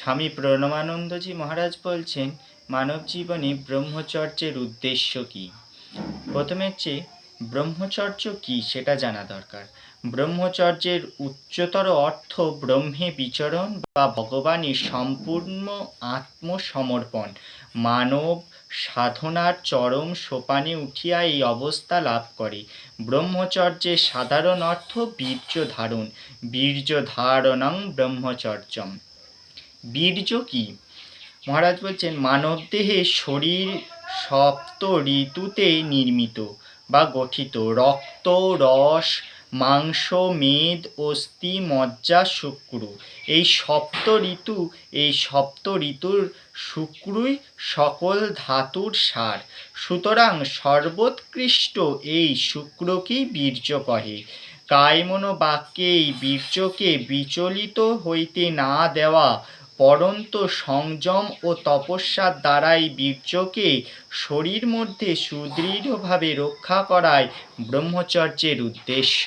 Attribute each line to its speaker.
Speaker 1: স্বামী প্রণমানন্দজি মহারাজ বলছেন মানব জীবনে ব্রহ্মচর্যের উদ্দেশ্য কি? প্রথমে হচ্ছে, ব্রহ্মচর্য কি সেটা জানা দরকার। ব্রহ্মচর্যের উচ্চতর অর্থ ব্রহ্মে বিচরণ বা ভগবানের সম্পূর্ণ আত্মসমর্পণ। মানব সাধনার চরম সোপানে উঠিয়া এই অবস্থা লাভ করে। ব্রহ্মচর্যের সাধারণ অর্থ বীর্য ধারণ। বীর্য ধারণং ব্রহ্মচর্যম। বীর্য কি? মহারাজ বলছেন মানবদেহে শরীর সপ্ত ঋতুতে নির্মিত বা গঠিত। রক্ত, রস, মাংস, মেদ, অস্থি, মজ্জা, শুক্র। এই সপ্ত ঋতু, এই সপ্ত ঋতুর শুক্রই সকল ধাতুর সার। সুতরাং সর্বোৎকৃষ্ট এই শুক্রকেই বীর্য কহে। কায়মন বাক্যে এই বীর্যকে বিচলিত হইতে না দেওয়া পরন্ত সংযম ও তপস্যার দ্বারাই বীর্যকে শরীর মধ্যে সুদৃঢ়ভাবে রক্ষা করাই ব্রহ্মচর্যের উদ্দেশ্য।